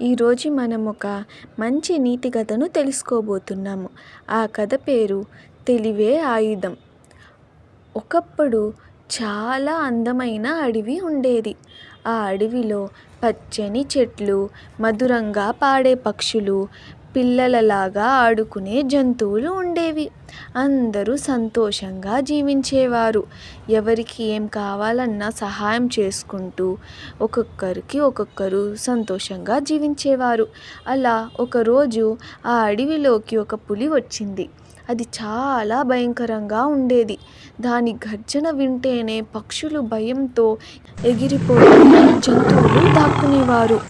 ఈరోజు మనం ఒక మంచి నీతి కథను తెలుసుకోబోతున్నాము. ఆ కథ పేరు తెలివే ఆయుధం. ఒకప్పుడు చాలా అందమైన అడవి ఉండేది. ఆ అడవిలో పచ్చని చెట్లు మధురంగా పాడే పక్షులు పిల్లలలాగా ఆడుకునే జంతువులు ఉండేవి. అందరూ సంతోషంగా జీవించేవారు. ఎవరికి ఏం కావాలన్నా సహాయం చేసుకుంటూ ఒక్కొక్కరికి ఒక్కొక్కరు సంతోషంగా జీవించేవారు. అలా ఒకరోజు ఆ అడవిలోకి ఒక పులి వచ్చింది. అది చాలా భయంకరంగా ఉండేది. దాని గర్జన వింటేనే పక్షులు భయంతో ఎగిరిపోయి జంతువులు దాక్కునేవారు.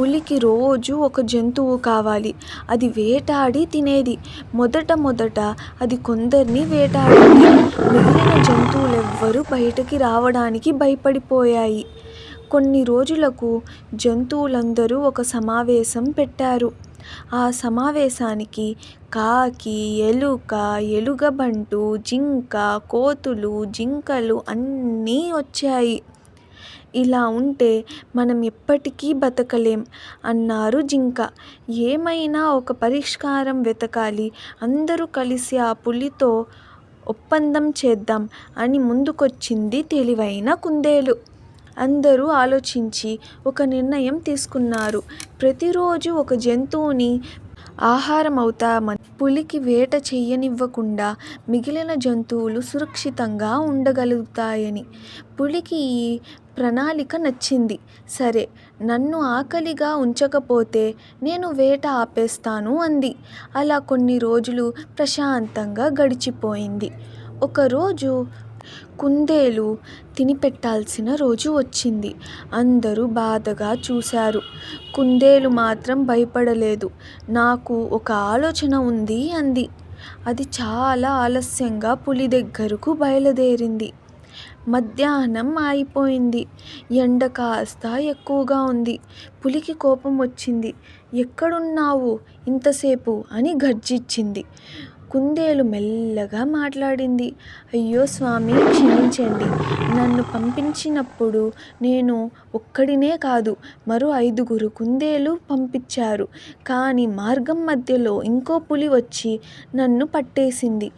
పులికి రోజు ఒక జంతువు కావాలి. అది వేటాడి తినేది. మొదట మొదట అది కొందరిని వేటాడింది. మిగిలిన జంతువులెవ్వరూ బయటకి రావడానికి భయపడిపోయాయి. కొన్ని రోజులకు జంతువులందరూ ఒక సమావేశం పెట్టారు. ఆ సమావేశానికి కాకి ఎలుక ఎలుగబంటు జింక కోతులు జింకలు అన్నీ వచ్చాయి. ఇలా ఉంటే మనం ఎప్పటికీ బతకలేం అన్నారు జింక. ఏమైనా ఒక పరిష్కారం వెతకాలి అందరూ కలిసి ఆ పులితో ఒప్పందం చేద్దాం అని ముందుకొచ్చింది తెలివైన కుందేలు. అందరూ ఆలోచించి ఒక నిర్ణయం తీసుకున్నారు. ప్రతిరోజు ఒక జంతువుని ఆహారం అవుతామని పులికి వేట చెయ్యనివ్వకుండా మిగిలిన జంతువులు సురక్షితంగా ఉండగలుగుతాయని పులికి ఈ ప్రణాళిక నచ్చింది. సరే నన్ను ఆకలిగా ఉంచకపోతే నేను వేట ఆపేస్తాను అంది. అలా కొన్ని రోజులు ప్రశాంతంగా గడిచిపోయింది. ఒకరోజు కుందేలు తినిపెట్టాల్సిన రోజు వచ్చింది. అందరూ బాధగా చూశారు. కుందేలు మాత్రం భయపడలేదు. నాకు ఒక ఆలోచన ఉంది అంది. అది చాలా ఆలస్యంగా పులి దగ్గరకు బయలుదేరింది. మధ్యాహ్నం అయిపోయింది ఎండ కాస్త ఎక్కువగా ఉంది. పులికి కోపం వచ్చింది. ఎక్కడున్నావు? ఇంతసేపు అని గర్జించింది. కుందేలు మెల్లగా మాట్లాడింది. అయ్యో స్వామి క్షమించండి. నన్ను పంపించినప్పుడు నేను ఒక్కడినే కాదు మరో ఐదుగురు కుందేలు పంపించారు. కానీ మార్గం మధ్యలో ఇంకో పులి వచ్చి నన్ను పట్టేసింది.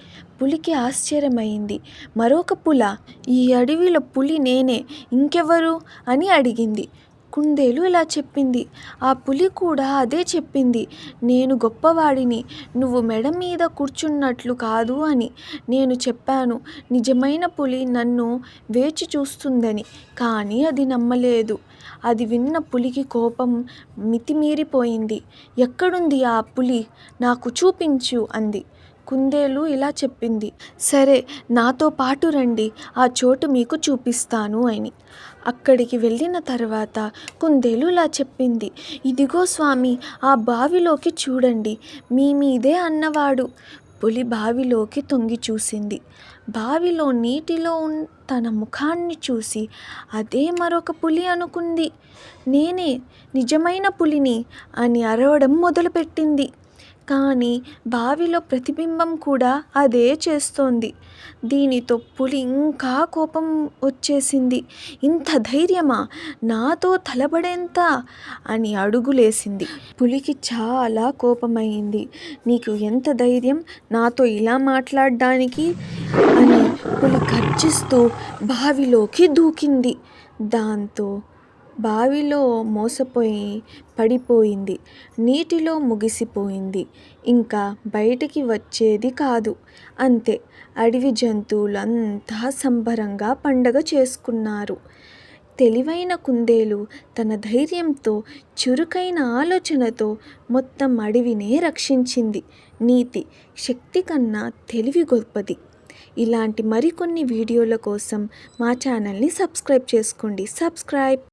పులికి ఆశ్చర్యమైంది. మరొక పుల? ఈ అడవిలో పులి నేనే. ఇంకెవరు? అని అడిగింది. కుందేలు ఇలా చెప్పింది. ఆ పులి కూడా అదే చెప్పింది. నేను గొప్పవాడిని నువ్వు మెడ మీద కూర్చున్నట్లు కాదు అని నేను చెప్పాను. నిజమైన పులి నన్ను వేచి చూస్తుందని కానీ అది నమ్మలేదు. అది విన్న పులికి కోపం మితిమీరిపోయింది. ఎక్కడుంది ఆ పులి? నాకు చూపించు అంది. కుందేలు ఇలా చెప్పింది. సరే నాతో పాటు రండి ఆ చోటు మీకు చూపిస్తాను అని. అక్కడికి వెళ్ళిన తర్వాత కుందేలు ఇలా చెప్పింది. ఇదిగో స్వామి ఆ బావిలోకి చూడండి మీ మీదే అన్నవాడు పులి బావిలోకి తొంగి చూసింది. బావిలో నీటిలో తన ముఖాన్ని చూసి అదే మరొక పులి అనుకుంది. నేనే నిజమైన పులిని అని అరవడం మొదలుపెట్టింది. కానీ బావిలో ప్రతిబింబం కూడా అదే చేస్తోంది. దీనితో పులి ఇంకా కోపం వచ్చేసింది. ఇంత ధైర్యమా? నాతో తలబడేంత? అని అడుగులేసింది. పులికి చాలా కోపమైంది. నీకు ఎంత ధైర్యం? నాతో ఇలా మాట్లాడడానికి? అని పులి గర్జిస్తూ బావిలోకి దూకింది. దాంతో బావిలో మోసపోయి పడిపోయింది. నీటిలో ముగిసిపోయింది. ఇంకా బయటికి వచ్చేది కాదు. అంతే. అడవి జంతువులంతా సంబరంగా పండగ చేసుకున్నారు. తెలివైన కుందేలు తన ధైర్యంతో చురుకైన ఆలోచనతో మొత్తం అడవినే రక్షించింది. నీతి శక్తి కన్నా తెలివి గొప్పది. ఇలాంటి మరికొన్ని వీడియోల కోసం మా ఛానల్ని సబ్స్క్రైబ్ చేసుకోండి. సబ్స్క్రైబ్